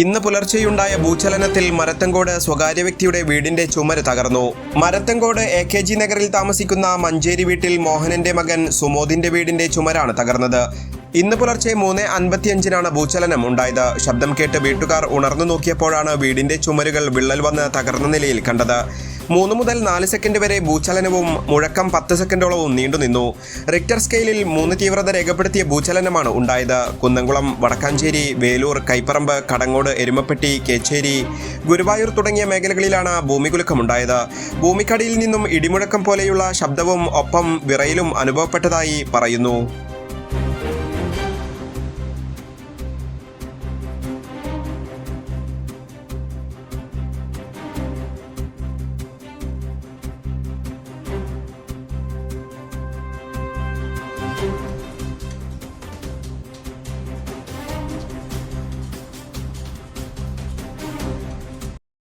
ഇന്ന് പുലർച്ചെയുണ്ടായ ഭൂചലനത്തിൽ മരത്തങ്കോട് സ്വകാര്യ വ്യക്തിയുടെ വീടിന്റെ ചുമര് തകർന്നു. മരത്തങ്കോട് എ കെ ജി നഗറിൽ താമസിക്കുന്ന മഞ്ചേരി വീട്ടിൽ മോഹനന്റെ മകൻ സുമോദിന്റെ വീടിന്റെ ചുമരാണ് തകർന്നത്. ഇന്ന് പുലർച്ചെ മൂന്ന് അൻപത്തിയഞ്ചിനാണ് ഭൂചലനം ഉണ്ടായത്. ശബ്ദം കേട്ട് വീട്ടുകാർ ഉണർന്നു നോക്കിയപ്പോഴാണ് വീടിന്റെ ചുമരുകൾ വിള്ളൽ വന്ന് തകർന്ന നിലയിൽ കണ്ടത്. മൂന്ന് മുതൽ നാല് സെക്കൻഡ് വരെ ഭൂചലനവും മുഴക്കം പത്ത് സെക്കൻഡോളവും നീണ്ടുനിന്നു റിക്ടർ സ്കെയിലിൽ മൂന്ന് തീവ്രത രേഖപ്പെടുത്തിയ ഭൂചലനമാണ് ഉണ്ടായത്. കുന്നംകുളം വടക്കാഞ്ചേരി വേലൂർ കൈപ്പറമ്പ് കടങ്ങോട് എരുമപ്പെട്ടി കേച്ചേരി ഗുരുവായൂർ തുടങ്ങിയ മേഖലകളിലാണ് ഭൂമികുലുക്കമുണ്ടായത് ഭൂമിക്കടിയിൽ നിന്നും ഇടിമുഴക്കം പോലെയുള്ള ശബ്ദവും ഒപ്പം വിറയിലും അനുഭവപ്പെട്ടതായി പറയുന്നു.